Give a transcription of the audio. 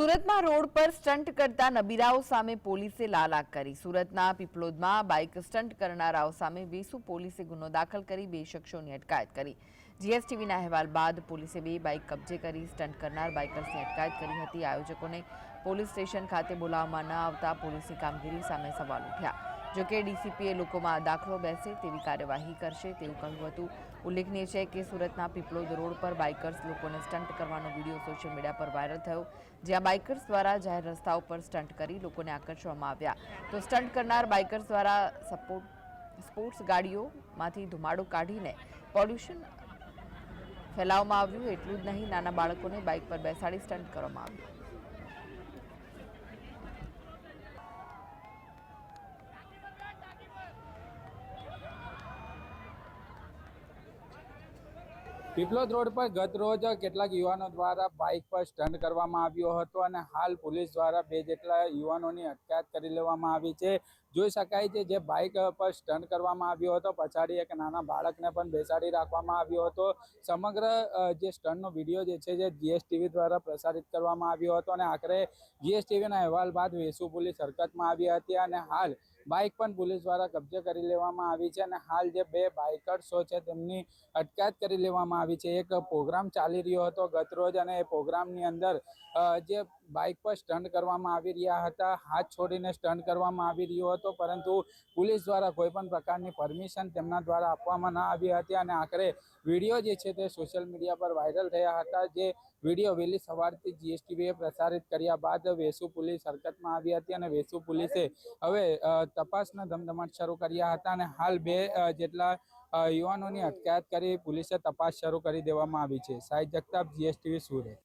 સુરતમાં રોડ પર સ્ટન્ટ કરતા નબીરાઓ સામે પોલીસે લાલાક કરી. સુરતના પીપલોદમાં બાઇક સ્ટન્ટ કરનારાઓ સામે વેસુ પોલીસે ગુનો દાખલ કરી, બે શખ્સોની અટકાયત કરી. જીએસટીવીના અહેવાલ બાદ પોલીસે બે બાઇક કબજે કરી સ્ટન્ટ કરનાર બાઇકર્સની અટકાયત કરી હતી. આયોજકોને પોલીસ સ્ટેશન ખાતે બોલાવવામાં ન આવતા પોલીસની કામગીરી સામે સવાલ ઉઠ્યા. જોકે ડીસીપીએ લોકોમાં દાખલો બેસે તેવી કાર્યવાહી કરશે તેવું કહ્યું હતું. ઉલ્લેખનીય છે કે સુરતના પીપલોદ રોડ પર બાઇકર્સ લોકોને સ્ટન્ટ કરવાનો વીડિયો સોશિયલ મીડિયા પર વાયરલ થયો, જ્યાં બાઇકર્સ દ્વારા જાહેર રસ્તાઓ પર સ્ટન્ટ કરી લોકોને આકર્ષવામાં આવ્યા. તો સ્ટન્ટ કરનાર બાઇકર્સ દ્વારા સપોર્ટ, સ્પોર્ટ્સ ગાડીઓમાંથી ધુમાડો કાઢીને પોલ્યુશન ફેલાવવામાં આવ્યું એટલું જ નહીં, નાના બાળકોને બાઇક પર બેસાડી સ્ટન્ટ કરવામાં આવ્યું. પીપલોદ રોડ પર ગત રોજ કેટલાક યુવાનો દ્વારા બાઇક પર સ્ટન્ટ કરવામાં આવ્યો હતો અને હાલ પોલીસ દ્વારા બે જેટલા યુવાનોની અટકાયત કરી લેવામાં આવી છે. જોઈ શકાય છે જે બાઇક પર સ્ટન્ટ કરવામાં આવ્યો હતો. પછાડી એક નાના બાળકને પણ બેસાડી રાખવામાં આવ્યો હતો. સમગ્ર જે સ્ટન્ટનો વીડિયો જે છે, જે જીએસટીવી દ્વારા પ્રસારિત કરવામાં આવ્યો હતો અને આખરે જીએસટીવીના અહેવાલ બાદ વેસુ પોલીસ હરકતમાં આવી હતી અને હાલ બાઇક પણ પોલીસ દ્વારા કબજે કરી લેવામાં આવી છે અને હાલ જે બે બાઇકર્સો છે, તેમની અટકાયત કરી લેવામાં આવી છે. એક પ્રોગ્રામ ચાલી રહ્યો હતો ગત રોજ અને એ પ્રોગ્રામની અંદર જે બાઇક પર સ્ટન્ટ કરવામાં આવી રહ્યા હતા. હાથ છોડીને સ્ટન્ટ કરવામાં આવી રહ્યો હતો, પરંતુ પોલીસ દ્વારા કોઈ પણ પ્રકારની પરમિશન તેમના દ્વારા આપવામાં ન આવી હતી અને આખરે વીડિયો જે છે તે સોશિયલ મીડિયા પર વાયરલ થયા હતા. જે વીડિયો વહેલી સવારથી જીએસટીવીએ પ્રસારિત કર્યા બાદ વેસુ પોલીસ હરકતમાં આવી હતી અને વેસુ પોલીસે હવે તપાસના ધમધમાટ શરૂ કર્યા હતા અને હાલ બે જેટલા યુવાનોની અટકાયત કરી પોલીસે તપાસ શરૂ કરી દેવામાં આવી છે. સાહિદ જગતાપ, જીએસટીવી સુરત.